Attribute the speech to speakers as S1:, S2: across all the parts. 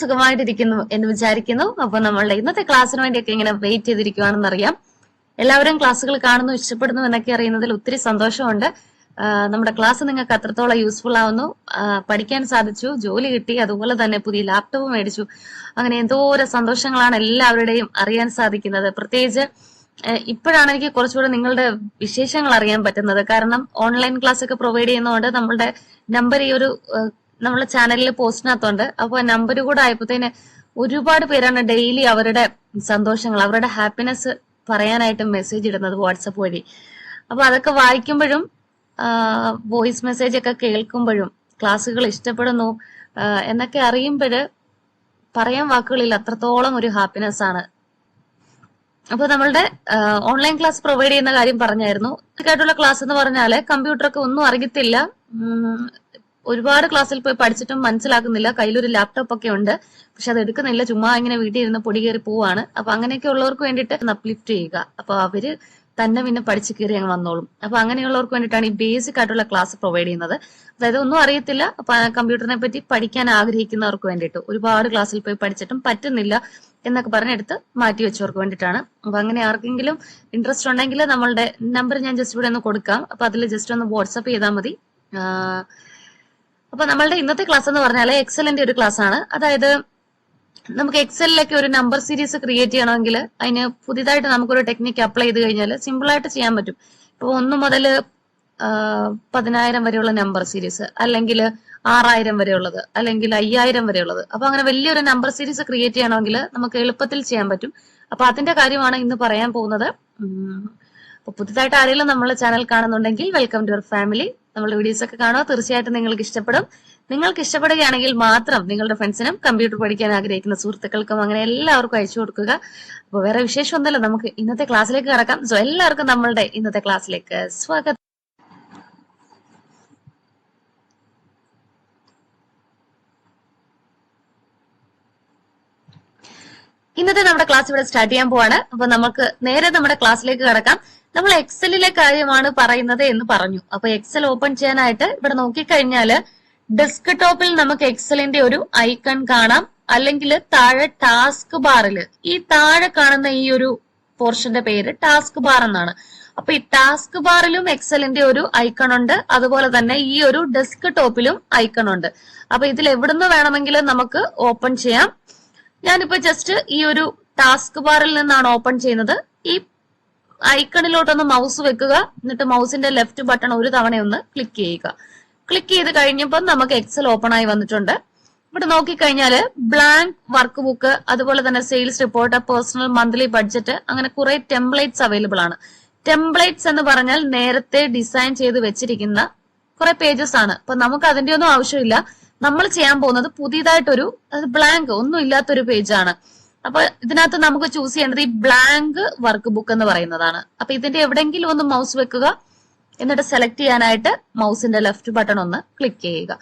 S1: സുഖമായിട്ടിരിക്കുന്നു എന്ന് വിചാരിക്കുന്നു. അപ്പൊ നമ്മളുടെ ഇന്നത്തെ ക്ലാസ്സിന് വേണ്ടിയൊക്കെ ഇങ്ങനെ വെയിറ്റ് ചെയ്തിരിക്കുവാണെന്ന് അറിയാം എല്ലാവരും ക്ലാസ്സുകൾ കാണുന്നു ഇഷ്ടപ്പെടുന്നു എന്നൊക്കെ അറിയുന്നതിൽ ഒത്തിരി സന്തോഷമുണ്ട്. നമ്മുടെ ക്ലാസ് നിങ്ങൾക്ക് അത്രത്തോളം യൂസ്ഫുൾ ആവുന്നു. പഠിക്കാൻ സാധിച്ചു ജോലി കിട്ടി അതുപോലെ തന്നെ പുതിയ ലാപ്ടോപ്പ് മേടിച്ചു. അങ്ങനെ എന്തോരം സന്തോഷങ്ങളാണ് എല്ലാവരുടെയും അറിയാൻ സാധിക്കുന്നത്. പ്രത്യേകിച്ച് ഇപ്പോഴാണ് എനിക്ക് കുറച്ചുകൂടെ നിങ്ങളുടെ വിശേഷങ്ങൾ അറിയാൻ പറ്റുന്നത്. കാരണം ഓൺലൈൻ ക്ലാസ് ഒക്കെ പ്രൊവൈഡ് ചെയ്യുന്നതുകൊണ്ട് നമ്മളുടെ നമ്പർ ഈ ഒരു നമ്മളെ ചാനലിൽ പോസ്റ്റിനകത്തുണ്ട് അപ്പോൾ നമ്പർ കൂടെ ആയപ്പോഴത്തേന് ഒരുപാട് പേരാണ് ഡെയിലി അവരുടെ സന്തോഷങ്ങൾ അവരുടെ ഹാപ്പിനെസ് പറയാനായിട്ട് മെസ്സേജ് ഇടുന്നത് വാട്സപ്പ് വഴി. അപ്പൊ അതൊക്കെ വായിക്കുമ്പോഴും വോയിസ് മെസ്സേജ് ഒക്കെ കേൾക്കുമ്പോഴും ക്ലാസ്സുകൾ ഇഷ്ടപ്പെടുന്നു എന്നൊക്കെ അറിയുമ്പോൾ പറയാൻ വാക്കുകളിൽ അത്രത്തോളം ഒരു ഹാപ്പിനെസ് ആണ്. അപ്പൊ നമ്മളുടെ ഓൺലൈൻ ക്ലാസ് പ്രൊവൈഡ് ചെയ്യുന്ന കാര്യം പറഞ്ഞായിരുന്നു. ആയിട്ടുള്ള ക്ലാസ് എന്ന് പറഞ്ഞാൽ കമ്പ്യൂട്ടറൊക്കെ ഒന്നും അറിയത്തില്ല. ഒരുപാട് ക്ലാസ്സിൽ പോയി പഠിച്ചിട്ടും മനസ്സിലാക്കുന്നില്ല. കയ്യിലൊരു ലാപ്ടോപ്പ് ഒക്കെ ഉണ്ട്. പക്ഷെ അത് എടുക്കുന്നില്ല. ചുമ്മാ ഇങ്ങനെ വീട്ടിൽ ഇരുന്ന് പൊടി കയറി പോവാണ്. അപ്പൊ അങ്ങനെയൊക്കെ ഉള്ളവർക്ക് വേണ്ടിയിട്ട് അപ്ലിഫ്റ്റ് ചെയ്യുക. അപ്പൊ അവർ തന്നെ പിന്നെ പഠിച്ചു കയറി അങ്ങ് വന്നോളും. അപ്പൊ അങ്ങനെയുള്ളവർക്ക് വേണ്ടിയിട്ടാണ് ഈ ബേസിക് ആയിട്ടുള്ള ക്ലാസ് പ്രൊവൈഡ് ചെയ്യുന്നത്. അതായത് ഒന്നും അറിയത്തില്ല. അപ്പൊ കമ്പ്യൂട്ടറിനെ പറ്റി പഠിക്കാൻ ആഗ്രഹിക്കുന്നവർക്ക് വേണ്ടിയിട്ട്. ഒരുപാട് ക്ലാസ്സിൽ പോയി പഠിച്ചിട്ടും പറ്റുന്നില്ല എന്നൊക്കെ പറഞ്ഞെടുത്ത് മാറ്റി വെച്ചവർക്ക് വേണ്ടിയിട്ടാണ്. അപ്പൊ അങ്ങനെ ആർക്കെങ്കിലും ഇൻട്രസ്റ്റ് ഉണ്ടെങ്കിൽ നമ്മളുടെ നമ്പർ ഞാൻ ജസ്റ്റ് ഇവിടെ ഒന്ന് കൊടുക്കാം. അപ്പൊ അതിൽ ജസ്റ്റ് ഒന്ന് വാട്സപ്പ് ചെയ്താൽ മതി. അപ്പൊ നമ്മളുടെ ഇന്നത്തെ ക്ലാസ് എന്ന് പറഞ്ഞാൽ എക്സലിന്റെ ഒരു ക്ലാസ് ആണ്. അതായത് നമുക്ക് എക്സലിലൊക്കെ ഒരു നമ്പർ സീരീസ് ക്രിയേറ്റ് ചെയ്യണമെങ്കിൽ അതിന് പുതിയതായിട്ട് നമുക്കൊരു ടെക്നിക്ക് അപ്ലൈ ചെയ്ത് കഴിഞ്ഞാൽ സിമ്പിൾ ആയിട്ട് ചെയ്യാൻ പറ്റും. ഇപ്പൊ ഒന്ന് മുതൽ പതിനായിരം വരെയുള്ള നമ്പർ സീരീസ് അല്ലെങ്കിൽ ആറായിരം വരെയുള്ളത് അല്ലെങ്കിൽ അയ്യായിരം വരെയുള്ളത്. അപ്പൊ അങ്ങനെ വലിയൊരു നമ്പർ സീരീസ് ക്രിയേറ്റ് ചെയ്യണമെങ്കിൽ നമുക്ക് എളുപ്പത്തിൽ ചെയ്യാൻ പറ്റും. അപ്പൊ അതിന്റെ കാര്യമാണ് ഇന്ന് പറയാൻ പോകുന്നത്. അപ്പൊ പുതുതായിട്ട് ആരെങ്കിലും നമ്മളെ ചാനൽ കാണുന്നുണ്ടെങ്കിൽ വെൽക്കം ടു യുവർ ഫാമിലി നമ്മുടെ വീഡിയോസ് ഒക്കെ കാണുക. തീർച്ചയായിട്ടും നിങ്ങൾക്ക് ഇഷ്ടപ്പെടും. നിങ്ങൾക്ക് ഇഷ്ടപ്പെടുകയാണെങ്കിൽ മാത്രം നിങ്ങളുടെ ഫ്രണ്ട്സിനും കമ്പ്യൂട്ടർ പഠിക്കാൻ ആഗ്രഹിക്കുന്ന സുഹൃത്തുക്കൾക്കും അങ്ങനെ എല്ലാവർക്കും അയച്ചു കൊടുക്കുക. അപ്പൊ വേറെ വിശേഷം നമുക്ക് ഇന്നത്തെ ക്ലാസ്സിലേക്ക് കടക്കാം. സോ എല്ലാവർക്കും നമ്മളുടെ ഇന്നത്തെ ക്ലാസ്സിലേക്ക് സ്വാഗതം. ഇന്നത്തെ നമ്മുടെ ക്ലാസ് ഇവിടെ സ്റ്റാർട്ട് ചെയ്യാൻ പോവാണ്. അപ്പൊ നമുക്ക് നേരെ നമ്മുടെ ക്ലാസ്സിലേക്ക് കടക്കാം. നമ്മൾ എക്സലിലെ കാര്യമാണ് പറയുന്നത് എന്ന് പറഞ്ഞു. അപ്പൊ എക്സൽ ഓപ്പൺ ചെയ്യാനായിട്ട് ഇവിടെ നോക്കിക്കഴിഞ്ഞാൽ ഡെസ്ക് ടോപ്പിൽ നമുക്ക് എക്സലിന്റെ ഒരു ഐക്കൺ കാണാം. അല്ലെങ്കിൽ താഴെ ടാസ്ക് ബാറിൽ ഈ താഴെ കാണുന്ന ഈ ഒരു പോർഷന്റെ പേര് ടാസ്ക് ബാർ എന്നാണ്. അപ്പൊ ഈ ടാസ്ക് ബാറിലും എക്സലിന്റെ ഒരു ഐക്കൺ ഉണ്ട്. അതുപോലെ തന്നെ ഈ ഒരു ഡെസ്ക് ടോപ്പിലും ഐക്കൺ ഉണ്ട്. അപ്പൊ ഇതിൽ എവിടുന്ന് വേണമെങ്കിലും നമുക്ക് ഓപ്പൺ ചെയ്യാം. ഞാനിപ്പോ ജസ്റ്റ് ഈ ഒരു ടാസ്ക് ബാറിൽ നിന്നാണ് ഓപ്പൺ ചെയ്യുന്നത്. ഈ ഐക്കണിലോട്ടൊന്ന് മൗസ് വെക്കുക. എന്നിട്ട് മൗസിന്റെ ലെഫ്റ്റ് ബട്ടൺ ഒരു തവണയൊന്ന് ക്ലിക്ക് ചെയ്യുക. ക്ലിക്ക് ചെയ്ത് കഴിഞ്ഞപ്പോൾ നമുക്ക് എക്സൽ ഓപ്പൺ ആയി വന്നിട്ടുണ്ട്. ഇവിടെ നോക്കിക്കഴിഞ്ഞാൽ ബ്ലാങ്ക് വർക്ക് ബുക്ക് അതുപോലെ തന്നെ sales report personal monthly budget അങ്ങനെ കുറെ ടെംപ്ലേറ്റ്സ് അവൈലബിൾ ആണ്. ടെംപ്ലേറ്റ്സ് എന്ന് പറഞ്ഞാൽ നേരത്തെ ഡിസൈൻ ചെയ്ത് വെച്ചിരിക്കുന്ന കുറെ പേജസ് ആണ്. അപ്പൊ നമുക്ക് അതിന്റെ ഒന്നും ആവശ്യമില്ല. നമ്മൾ ചെയ്യാൻ പോകുന്നത് പുതിയതായിട്ടൊരു ബ്ലാങ്ക് ഒന്നും ഇല്ലാത്തൊരു പേജാണ് അപ്പൊ ഇതിനകത്ത് നമുക്ക് ചൂസ് ചെയ്യേണ്ടത് ഈ ബ്ലാങ്ക് വർക്ക് ബുക്ക് എന്ന് പറയുന്നതാണ്. അപ്പൊ ഇതിന്റെ എവിടെയെങ്കിലും ഒന്ന് മൗസ് വെക്കുക. എന്നിട്ട് സെലക്ട് ചെയ്യാനായിട്ട് മൗസിന്റെ ലെഫ്റ്റ് ബട്ടൺ ഒന്ന് ക്ലിക്ക് ചെയ്യുക.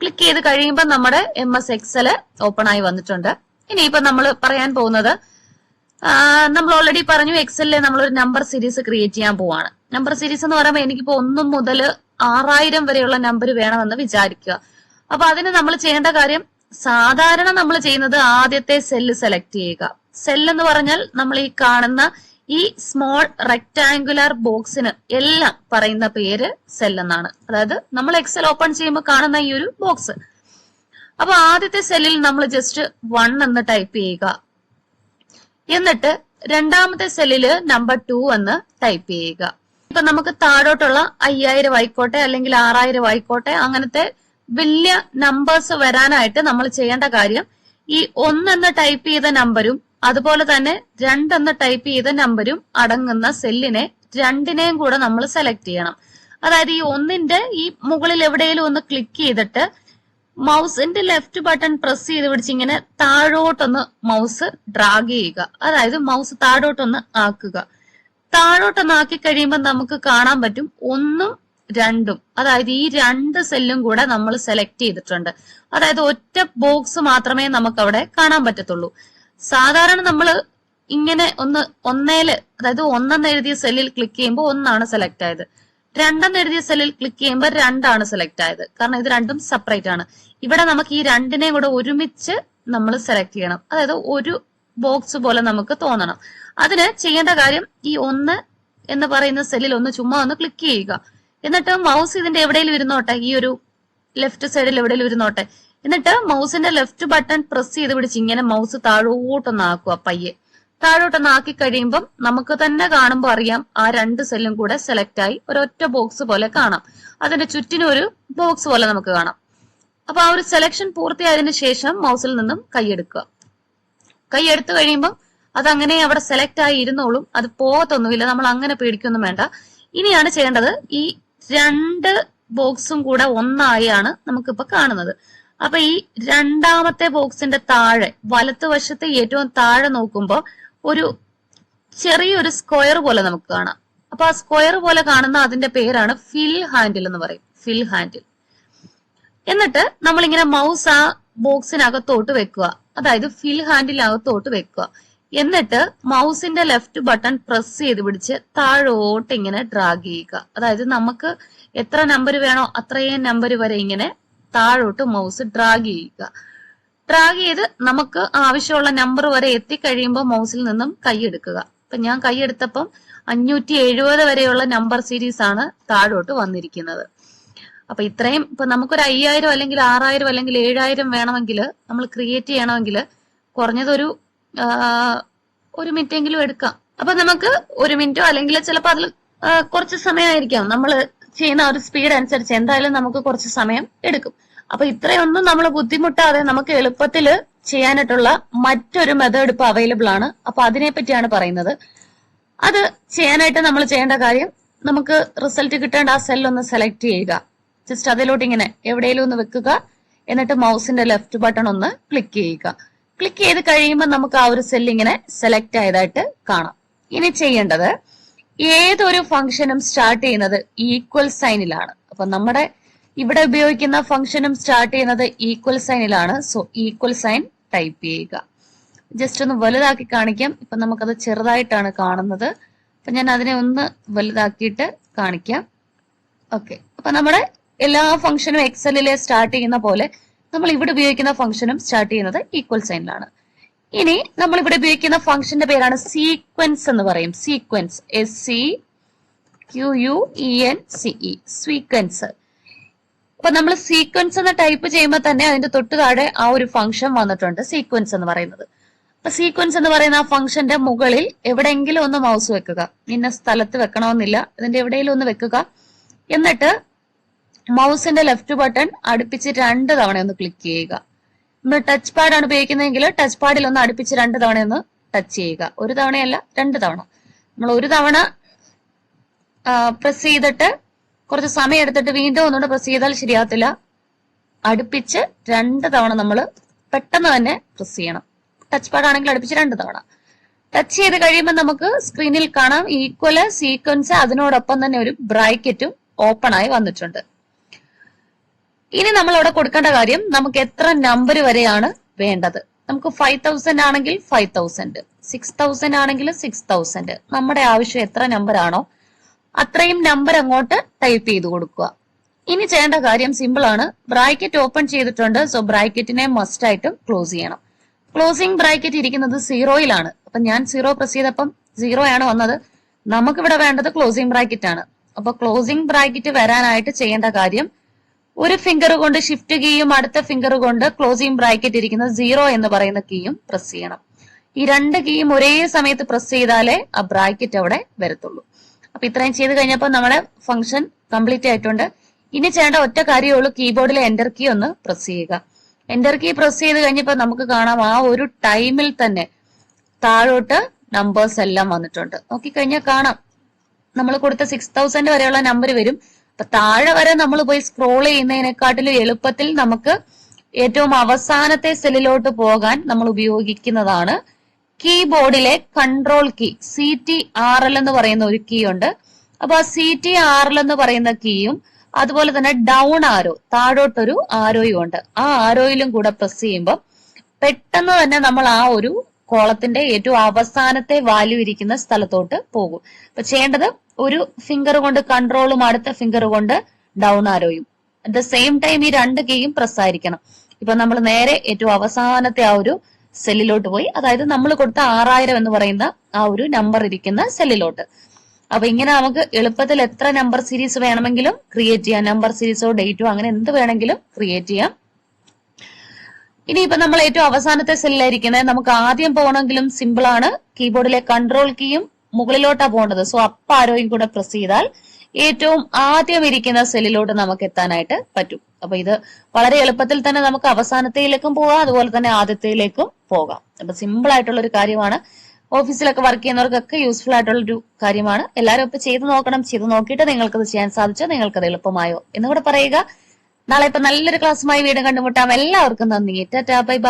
S1: ക്ലിക്ക് ചെയ്ത് കഴിയുമ്പോൾ നമ്മുടെ എം എസ് എക്സൽ ഓപ്പൺ ആയി വന്നിട്ടുണ്ട്. ഇനിയിപ്പോ നമ്മൾ പറയാൻ പോകുന്നത് നമ്മൾ ഓൾറെഡി പറഞ്ഞു എക്സലിൽ നമ്മൾ ഒരു നമ്പർ സീരീസ് ക്രിയേറ്റ് ചെയ്യാൻ പോവാണ്. നമ്പർ സീരീസ് എന്ന് പറയുമ്പോൾ എനിക്കിപ്പോ ഒന്ന് മുതൽ ആറായിരം വരെയുള്ള നമ്പർ വേണമെന്ന് വിചാരിക്കുക. അപ്പൊ അതിന് നമ്മൾ ചെയ്യേണ്ട കാര്യം സാധാരണ നമ്മൾ ചെയ്യുന്നത് ആദ്യത്തെ സെല്ല് സെലക്ട് ചെയ്യുക. സെൽ എന്ന് പറഞ്ഞാൽ നമ്മൾ ഈ കാണുന്ന ഈ സ്മോൾ റെക്ടാങ്കുലർ ബോക്സിന് എല്ലാം പറയുന്ന പേര് സെൽ എന്നാണ്. അതായത് നമ്മൾ എക്സൽ ഓപ്പൺ ചെയ്യുമ്പോൾ കാണുന്ന ഈ ഒരു ബോക്സ് അപ്പൊ ആദ്യത്തെ സെല്ലിൽ നമ്മൾ ജസ്റ്റ് വൺ എന്ന് ടൈപ്പ് ചെയ്യുക. എന്നിട്ട് രണ്ടാമത്തെ സെല്ലിൽ നമ്പർ ടു എന്ന് ടൈപ്പ് ചെയ്യുക. ഇപ്പൊ നമുക്ക് താഴോട്ടുള്ള അയ്യായിരം ആയിക്കോട്ടെ അല്ലെങ്കിൽ ആറായിരം ആയിക്കോട്ടെ അങ്ങനത്തെ വലിയ നമ്പേഴ്സ് വരാനായിട്ട് നമ്മൾ ചെയ്യേണ്ട കാര്യം ഈ ഒന്നെന്ന് ടൈപ്പ് ചെയ്ത നമ്പരും അതുപോലെ തന്നെ രണ്ടെന്ന് ടൈപ്പ് ചെയ്ത നമ്പരും അടങ്ങുന്ന സെല്ലിനെ രണ്ടിനെയും കൂടെ നമ്മൾ സെലക്ട് ചെയ്യണം. അതായത് ഈ ഒന്നിന്റെ ഈ മുകളിൽ എവിടെയെങ്കിലും ഒന്ന് ക്ലിക്ക് ചെയ്തിട്ട് മൗസിന്റെ ലെഫ്റ്റ് ബട്ടൺ പ്രസ് ചെയ്ത് പിടിച്ച് ഇങ്ങനെ താഴോട്ടൊന്ന് മൗസ് ഡ്രാഗ് ചെയ്യുക. അതായത് മൗസ് താഴോട്ടൊന്ന് ആക്കുക. താഴോട്ടൊന്ന് ആക്കി കഴിയുമ്പോൾ നമുക്ക് കാണാൻ പറ്റും ഒന്നും രണ്ടും. അതായത് ഈ രണ്ട് സെല്ലും കൂടെ നമ്മൾ സെലക്ട് ചെയ്തിട്ടുണ്ട്. അതായത് ഒറ്റ ബോക്സ് മാത്രമേ നമുക്ക് അവിടെ കാണാൻ പറ്റത്തുള്ളൂ. സാധാരണ നമ്മൾ ഇങ്ങനെ ഒന്ന് ഒന്നേൽ അതായത് ഒന്നെന്ന് എഴുതിയ സെല്ലിൽ ക്ലിക്ക് ചെയ്യുമ്പോൾ ഒന്നാണ് സെലക്ട് ആയത്. രണ്ടെന്ന് എഴുതിയ സെല്ലിൽ ക്ലിക്ക് ചെയ്യുമ്പോൾ രണ്ടാണ് സെലക്ട് ആയത്. കാരണം ഇത് രണ്ടും സെപ്പറേറ്റ് ആണ്. ഇവിടെ നമുക്ക് ഈ രണ്ടിനെയും കൂടെ ഒരുമിച്ച് നമ്മൾ സെലക്ട് ചെയ്യണം. അതായത് ഒരു ബോക്സ് പോലെ നമുക്ക് തോന്നണം. അതിന് ചെയ്യേണ്ട കാര്യം ഈ ഒന്ന് എന്ന് പറയുന്ന സെല്ലിൽ ഒന്ന് ചുമ്മാ ഒന്ന് ക്ലിക്ക് ചെയ്യുക. എന്നിട്ട് മൗസ് ഇതിന്റെ എവിടെയെങ്കിലും ഇരുന്നോട്ടെ ഈ ഒരു ലെഫ്റ്റ് സൈഡിൽ എവിടെയെങ്കിലും ഇരുന്നോട്ടെ എന്നിട്ട് മൗസിന്റെ ലെഫ്റ്റ് ബട്ടൺ പ്രസ് ചെയ്ത് പിടിച്ച് ഇങ്ങനെ മൗസ് താഴോട്ടൊന്ന് ആക്കുക പയ്യെ. താഴോട്ടൊന്ന് ആക്കി കഴിയുമ്പം നമുക്ക് തന്നെ കാണുമ്പോൾ അറിയാം ആ രണ്ട് സെല്ലും കൂടെ സെലക്ട് ആയി ഒരൊറ്റ ബോക്സ് പോലെ കാണാം. അതിന്റെ ചുറ്റിനും ഒരു ബോക്സ് പോലെ നമുക്ക് കാണാം. അപ്പൊ ആ ഒരു സെലക്ഷൻ പൂർത്തിയായതിനു ശേഷം മൗസിൽ നിന്നും കൈയെടുക്കുക. കൈയെടുത്തു കഴിയുമ്പം അത് അങ്ങനെ അവിടെ സെലക്ട് ആയി ഇരുന്നോളും. അത് പോകത്തൊന്നുമില്ല. നമ്മൾ അങ്ങനെ പേടിക്കൊന്നും വേണ്ട. ഇനിയാണ് ചെയ്യേണ്ടത് ഈ രണ്ട് ബോക്സും കൂടെ ഒന്നായാണ് നമുക്കിപ്പോ കാണുന്നത്. അപ്പൊ ഈ രണ്ടാമത്തെ ബോക്സിന്റെ താഴെ വലത്തുവശത്തെ ഏറ്റവും താഴെ നോക്കുമ്പോൾ ഒരു ചെറിയൊരു സ്ക്വയർ പോലെ നമുക്ക് കാണാം. അപ്പൊ ആ സ്ക്വയർ പോലെ കാണുന്ന അതിന്റെ പേരാണ് ഫിൽ ഹാൻഡിൽ എന്ന് പറയും. Fill handle. എന്നിട്ട് നമ്മളിങ്ങനെ മൗസ് ആ ബോക്സിനകത്തോട്ട് വെക്കുക. അതായത് ഫിൽ ഹാൻഡിൽ അകത്തോട്ട് വെക്കുക. എന്നിട്ട് മൗസിന്റെ ലെഫ്റ്റ് ബട്ടൺ പ്രസ് ചെയ്ത് പിടിച്ച് താഴോട്ട് ഇങ്ങനെ ഡ്രാഗ് ചെയ്യുക. അതായത് നമുക്ക് എത്ര നമ്പർ വേണോ അത്രയും നമ്പർ വരെ ഇങ്ങനെ താഴോട്ട് മൗസ് ഡ്രാഗ് ചെയ്യുക. ഡ്രാഗ് ചെയ്ത് നമുക്ക് ആവശ്യമുള്ള നമ്പർ വരെ എത്തിക്കഴിയുമ്പോൾ മൗസിൽ നിന്നും കൈയെടുക്കുക ഇപ്പൊ ഞാൻ കൈയെടുത്തപ്പം അഞ്ഞൂറ്റി എഴുപത് വരെയുള്ള നമ്പർ സീരീസ് ആണ് താഴോട്ട് വന്നിരിക്കുന്നത്. അപ്പൊ ഇത്രയും ഇപ്പൊ നമുക്കൊരു അയ്യായിരം അല്ലെങ്കിൽ ആറായിരം അല്ലെങ്കിൽ ഏഴായിരം വേണമെങ്കിൽ നമ്മൾ ക്രിയേറ്റ് ചെയ്യണമെങ്കിൽ കുറഞ്ഞതൊരു ഒരു മിനിറ്റ് എങ്കിലും എടുക്കാം. അപ്പൊ നമുക്ക് ഒരു മിനിറ്റോ അല്ലെങ്കിൽ ചിലപ്പോൾ അതിൽ കുറച്ച് സമയമായിരിക്കാം. നമ്മൾ ചെയ്യുന്ന ഒരു സ്പീഡ് അനുസരിച്ച് എന്തായാലും നമുക്ക് കുറച്ച് സമയം എടുക്കും. അപ്പൊ ഇത്രയൊന്നും നമ്മൾ ബുദ്ധിമുട്ടാതെ നമുക്ക് എളുപ്പത്തിൽ ചെയ്യാനായിട്ടുള്ള മറ്റൊരു മെത്തേഡ് ഇപ്പൊ അവൈലബിൾ ആണ്. അപ്പൊ അതിനെ പറ്റിയാണ് പറയുന്നത്. അത് ചെയ്യാനായിട്ട് നമ്മൾ ചെയ്യേണ്ട കാര്യം നമുക്ക് റിസൾട്ട് കിട്ടേണ്ട ആ സെൽ ഒന്ന് സെലക്ട് ചെയ്യുക. ജസ്റ്റ് അതിലോട്ട് ഇങ്ങനെ എവിടെയെങ്കിലും ഒന്ന് വെക്കുക. എന്നിട്ട് മൗസിന്റെ ലെഫ്റ്റ് ബട്ടൺ ഒന്ന് ക്ലിക്ക് ചെയ്യുക. ക്ലിക്ക് ചെയ്ത് കഴിയുമ്പോൾ നമുക്ക് ആ ഒരു സെൽ ഇങ്ങനെ സെലക്ട് ആയതായിട്ട് കാണാം. ഇനി ചെയ്യേണ്ടത് ഏതൊരു ഫംഗ്ഷനും സ്റ്റാർട്ട് ചെയ്യുന്നത് ഈക്വൽ സൈനിലാണ് അപ്പൊ നമ്മുടെ ഇവിടെ ഉപയോഗിക്കുന്ന ഫംഗ്ഷനും സ്റ്റാർട്ട് ചെയ്യുന്നത് ഈക്വൽ സൈനിലാണ് സോ ഈക്വൽ സൈൻ ടൈപ്പ് ചെയ്യുക. ജസ്റ്റ് ഒന്ന് വലുതാക്കി കാണിക്കാം. ഇപ്പൊ നമുക്കത് ചെറുതായിട്ടാണ് കാണുന്നത്. അപ്പൊ ഞാൻ അതിനെ ഒന്ന് വലുതാക്കിയിട്ട് കാണിക്കാം. ഓക്കെ അപ്പൊ നമ്മുടെ എല്ലാ ഫംഗ്ഷനും എക്സലിലെ സ്റ്റാർട്ട് ചെയ്യുന്ന പോലെ നമ്മൾ ഇവിടെ ഉപയോഗിക്കുന്ന ഫംഗ്ഷനും സ്റ്റാർട്ട് ചെയ്യുന്നത് ഈക്വൽ സൈനിലാണ് ഇനി നമ്മൾ ഇവിടെ ഉപയോഗിക്കുന്ന ഫംഗ്ഷന്റെ പേരാണ് സീക്വൻസ് എന്ന് പറയും. Sequence S C Q U E N C E sequence അപ്പൊ നമ്മൾ സീക്വൻസ് എന്ന് ടൈപ്പ് ചെയ്യുമ്പോൾ തന്നെ അതിന്റെ തൊട്ട് താഴെ ആ ഒരു ഫംഗ്ഷൻ വന്നിട്ടുണ്ട് സീക്വൻസ് എന്ന് പറയുന്നത്. അപ്പൊ സീക്വൻസ് എന്ന് പറയുന്ന ആ ഫംഗ്ഷന്റെ മുകളിൽ എവിടെയെങ്കിലും ഒന്ന് മൗസ് വെക്കുക. ഇന്ന സ്ഥലത്ത് വെക്കണമെന്നില്ല ഇതിന്റെ എവിടെയെങ്കിലും ഒന്ന് വെക്കുക. എന്നിട്ട് മൗസിന്റെ ലെഫ്റ്റ് ബട്ടൺ അടുപ്പിച്ച് രണ്ട് തവണ ഒന്ന് ക്ലിക്ക് ചെയ്യുക. നമ്മൾ ടച്ച് പാഡ് ആണ് ഉപയോഗിക്കുന്നതെങ്കിൽ ടച്ച് പാഡിൽ ഒന്ന് അടുപ്പിച്ച് രണ്ട് തവണ ഒന്ന് ടച്ച് ചെയ്യുക. ഒരു തവണയല്ല രണ്ട് തവണ. നമ്മൾ ഒരു തവണ പ്രസ് ചെയ്തിട്ട് കുറച്ച് സമയം എടുത്തിട്ട് വീണ്ടും ഒന്നുകൂടെ പ്രസ് ചെയ്താൽ ശരിയാകത്തില്ല. അടുപ്പിച്ച് രണ്ട് തവണ നമ്മൾ പെട്ടെന്ന് തന്നെ പ്രസ് ചെയ്യണം. ടച്ച് പാഡ് ആണെങ്കിൽ അടുപ്പിച്ച് രണ്ട് തവണ. ടച്ച് ചെയ്ത് കഴിയുമ്പോൾ നമുക്ക് സ്ക്രീനിൽ കാണാം. ഈക്വൽ സീക്വൻസ് അതിനോടൊപ്പം തന്നെ ഒരു ബ്രാക്കറ്റും ഓപ്പൺ ആയി വന്നിട്ടുണ്ട്. ഇനി നമ്മൾ അവിടെ കൊടുക്കേണ്ട കാര്യം നമുക്ക് എത്ര നമ്പർ വരെയാണ് വേണ്ടത്? നമുക്ക് ഫൈവ് തൗസൻഡ് ആണെങ്കിൽ ഫൈവ് തൗസൻഡ് സിക്സ് തൗസൻഡ് ആണെങ്കിൽ സിക്സ് തൗസൻഡ് നമ്മുടെ ആവശ്യം എത്ര നമ്പർ ആണോ അത്രയും നമ്പർ അങ്ങോട്ട് ടൈപ്പ് ചെയ്ത് കൊടുക്കുക. ഇനി ചെയ്യേണ്ട കാര്യം സിമ്പിൾ ആണ്. ബ്രാക്കറ്റ് ഓപ്പൺ ചെയ്തിട്ടുണ്ട്. സോ ബ്രാക്കറ്റിനെ മസ്റ്റ് ആയിട്ട് ക്ലോസ് ചെയ്യണം. ക്ലോസിംഗ് ബ്രാക്കറ്റ് ഇരിക്കുന്നത് സീറോയിലാണ് അപ്പൊ ഞാൻ സീറോ പ്രസ് ചെയ്തപ്പം സീറോ ആണ് വന്നത്. നമുക്കിവിടെ വേണ്ടത് ക്ലോസിംഗ് ബ്രാക്കറ്റ് ആണ്. അപ്പൊ ക്ലോസിംഗ് ബ്രാക്കറ്റ് വരാനായിട്ട് ചെയ്യേണ്ട കാര്യം ഒരു ഫിംഗർ കൊണ്ട് ഷിഫ്റ്റ് കീയും അടുത്ത ഫിംഗർ കൊണ്ട് ക്ലോസിംഗ് ബ്രാക്കറ്റ് ഇരിക്കുന്ന സീറോ എന്ന് പറയുന്ന കീയും പ്രസ് ചെയ്യണം. ഈ രണ്ട് കീയും ഒരേ സമയത്ത് പ്രസ് ചെയ്താലേ ആ ബ്രാക്കറ്റ് അവിടെ വരത്തുള്ളൂ. അപ്പൊ ഇത്രയും ചെയ്ത് കഴിഞ്ഞപ്പോൾ നമ്മുടെ ഫംഗ്ഷൻ കംപ്ലീറ്റ് ആയിട്ടുണ്ട്. ഇനി ചെയ്യേണ്ട ഒറ്റ കാര്യമുള്ളൂ കീബോർഡിലെ എന്റർ കീ ഒന്ന് പ്രസ് ചെയ്യുക. എന്റർ കീ പ്രസ് ചെയ്ത് കഴിഞ്ഞപ്പോൾ നമുക്ക് കാണാം ആ ഒരു ടൈമിൽ തന്നെ താഴോട്ട് നമ്പേഴ്സ് എല്ലാം വന്നിട്ടുണ്ട്. നോക്കിക്കഴിഞ്ഞാൽ കാണാം. നമ്മൾ കൊടുത്ത സിക്സ് തൗസൻഡ് വരെയുള്ള നമ്പർ വരും. അപ്പൊ താഴെ വരെ നമ്മൾ പോയി സ്ക്രോൾ ചെയ്യുന്നതിനെക്കാട്ടിലും എളുപ്പത്തിൽ നമുക്ക് ഏറ്റവും അവസാനത്തെ സെല്ലിലോട്ട് പോകാൻ നമ്മൾ ഉപയോഗിക്കുന്നതാണ്. കീബോർഡിലെ control key C T R L എന്ന് പറയുന്ന ഒരു കീ ഉണ്ട്. അപ്പൊ ആ സി ടി ആർ എൽ എന്ന് പറയുന്ന കീയും അതുപോലെ തന്നെ ഡൗൺ ആരോ താഴോട്ടൊരു ആരോയും ഉണ്ട്. ആ ആരോയിലും കൂടെ പ്രസ് ചെയ്യുമ്പോൾ പെട്ടെന്ന് തന്നെ നമ്മൾ ആ ഒരു കോളത്തിന്റെ ഏറ്റവും അവസാനത്തെ വാല്യൂ ഇരിക്കുന്ന സ്ഥലത്തോട്ട് പോകും. അപ്പൊ ചെയ്യേണ്ടത് ഒരു ഫിംഗർ കൊണ്ട് കൺട്രോളും അടുത്ത ഫിംഗർ കൊണ്ട് ഡൗൺ ആരോയും അറ്റ് ദ സെയിം ടൈം ഈ രണ്ട് കീയും പ്രസ് ആയിരിക്കണം. ഇപ്പൊ നമ്മൾ നേരെ ഏറ്റവും അവസാനത്തെ ആ ഒരു സെല്ലിലോട്ട് പോയി. അതായത് നമ്മൾ കൊടുത്ത ആറായിരം എന്ന് പറയുന്ന ആ ഒരു നമ്പർ ഇരിക്കുന്ന സെല്ലിലോട്ട് അപ്പൊ ഇങ്ങനെ നമുക്ക് എളുപ്പത്തിൽ എത്ര നമ്പർ സീരീസ് വേണമെങ്കിലും ക്രിയേറ്റ് ചെയ്യാം. നമ്പർ സീരീസോ ഡേറ്റോ അങ്ങനെ എന്ത് വേണമെങ്കിലും ക്രിയേറ്റ് ചെയ്യാം. ഇനിയിപ്പോ നമ്മൾ ഏറ്റവും അവസാനത്തെ സെല്ലായിരിക്കണേ. നമുക്ക് ആദ്യം പോകണമെങ്കിലും സിമ്പിൾ ആണ്. കീബോർഡിലെ കൺട്രോൾ കീയും മുകളിലോട്ടാ പോകേണ്ടത് സോ അപ്പ് ആരോയും കൂടെ പ്രസ് ചെയ്താൽ ഏറ്റവും ആദ്യം ഇരിക്കുന്ന സെല്ലിലോട്ട് നമുക്ക് എത്താനായിട്ട് പറ്റും. അപ്പൊ ഇത് വളരെ എളുപ്പത്തിൽ തന്നെ നമുക്ക് അവസാനത്തേലേക്കും പോകാം അതുപോലെ തന്നെ ആദ്യത്തേലേക്കും പോകാം. അപ്പൊ സിമ്പിൾ ആയിട്ടുള്ള ഒരു കാര്യമാണ്. ഓഫീസിലൊക്കെ വർക്ക് ചെയ്യുന്നവർക്കൊക്കെ യൂസ്ഫുൾ ആയിട്ടുള്ള ഒരു കാര്യമാണ്. എല്ലാവരും ഇപ്പൊ ചെയ്തു നോക്കണം. ചെയ്തു നോക്കിയിട്ട് നിങ്ങൾക്കത് ചെയ്യാൻ സാധിച്ചോ നിങ്ങൾക്കത് എളുപ്പമായോ എന്നുകൂടെ പറയുക. നാളെ ഇപ്പൊ നല്ലൊരു ക്ലാസ്സുമായി വീണ്ടും കണ്ടുമുട്ടാം. എല്ലാവർക്കും നന്ദി. Tata bye bye.